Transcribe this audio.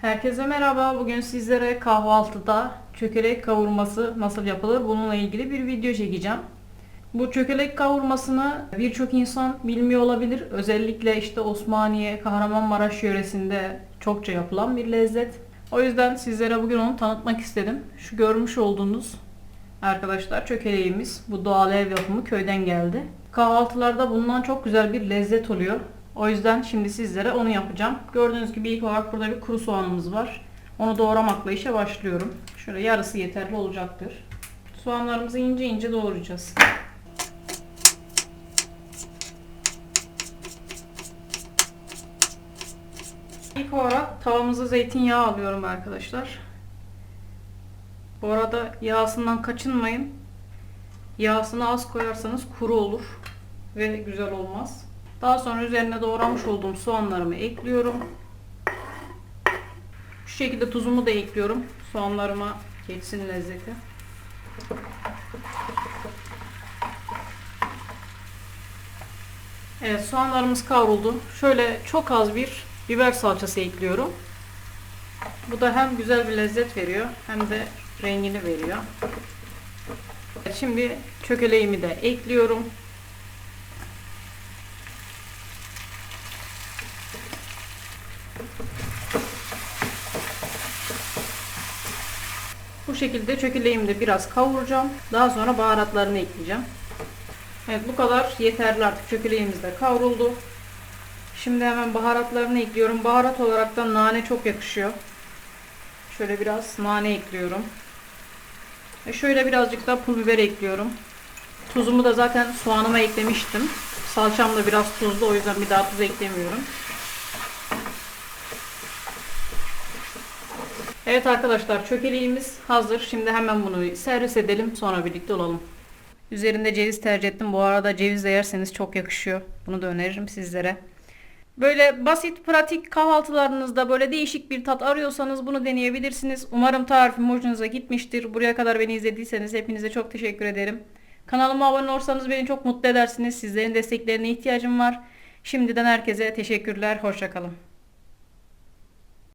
Herkese merhaba. Bugün sizlere kahvaltıda çökelek kavurması nasıl yapılır bununla ilgili bir video çekeceğim. Bu çökelek kavurmasını birçok insan bilmiyor olabilir. Özellikle işte Osmaniye, Kahramanmaraş yöresinde çokça yapılan bir lezzet. O yüzden sizlere bugün onu tanıtmak istedim. Şu görmüş olduğunuz arkadaşlar çökeleğimiz. Bu doğal ev yapımı köyden geldi. Kahvaltılarda bundan çok güzel bir lezzet oluyor. O yüzden şimdi sizlere onu yapacağım. Gördüğünüz gibi ilk olarak burada bir kuru soğanımız var. Onu doğramakla işe başlıyorum. Şöyle yarısı yeterli olacaktır. Soğanlarımızı ince ince doğrayacağız. İlk olarak tavamıza zeytinyağı alıyorum arkadaşlar. Bu arada yağsından kaçınmayın. Yağsını az koyarsanız kuru olur ve güzel olmaz. Daha sonra üzerine doğramış olduğum soğanlarımı ekliyorum. Şu şekilde tuzumu da ekliyorum. Soğanlarıma geçsin lezzeti. Evet soğanlarımız kavruldu. Şöyle çok az bir biber salçası ekliyorum. Bu da hem güzel bir lezzet veriyor hem de rengini veriyor. Şimdi çökeleğimi de ekliyorum. Şekilde çökeleğimi de biraz kavuracağım. Daha sonra baharatlarını ekleyeceğim. Evet bu kadar yeterli artık çökeleğimiz de kavruldu. Şimdi hemen baharatlarını ekliyorum. Baharat olarak da nane çok yakışıyor. Şöyle biraz nane ekliyorum. Ve şöyle birazcık da pul biber ekliyorum. Tuzumu da zaten soğanıma eklemiştim. Salçam da biraz tuzlu o yüzden bir daha tuz eklemiyorum. Evet arkadaşlar çökeleğimiz hazır. Şimdi hemen bunu servis edelim sonra birlikte olalım. Üzerinde ceviz tercih ettim. Bu arada ceviz yerseniz çok yakışıyor. Bunu da öneririm sizlere. Böyle basit, pratik kahvaltılarınızda böyle değişik bir tat arıyorsanız bunu deneyebilirsiniz. Umarım tarifim hoşunuza gitmiştir. Buraya kadar beni izlediyseniz hepinize çok teşekkür ederim. Kanalıma abone olursanız beni çok mutlu edersiniz. Sizlerin desteklerine ihtiyacım var. Şimdiden herkese teşekkürler. Hoşçakalın.